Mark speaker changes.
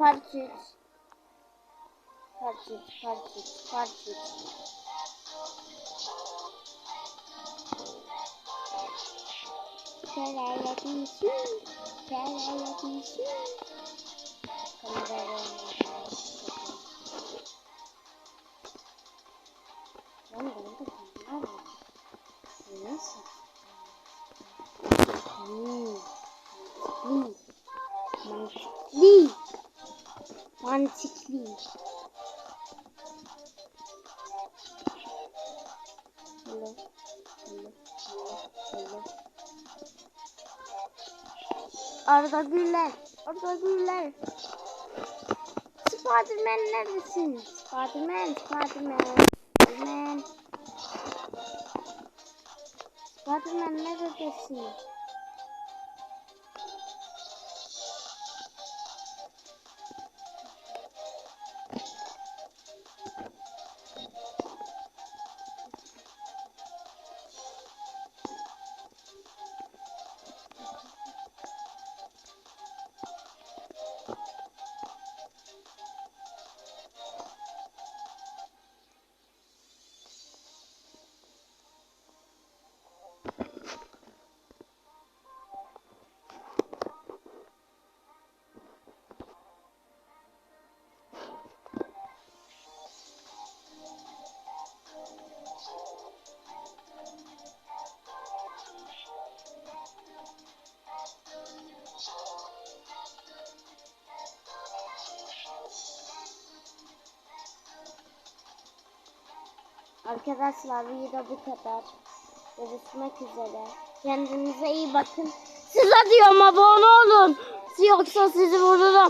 Speaker 1: Partüt. Partüt, partüt, partüt. Şelale düşün, şelale düşün. Kamerayı Ben de burada kamera var. Nasıl? Hmm. Mantıklı. Mantıklı. Mantıklı. Hello. Hello. Hello. Arda Güler. Arda Güler. Spiderman neredesin? Spiderman, Spiderman. Spiderman. Spiderman neredesin? Arkadaşlar video bu kadar. Görüşmek üzere. Kendinize iyi bakın. Size diyorum abone olun. Yoksa sizi vururum.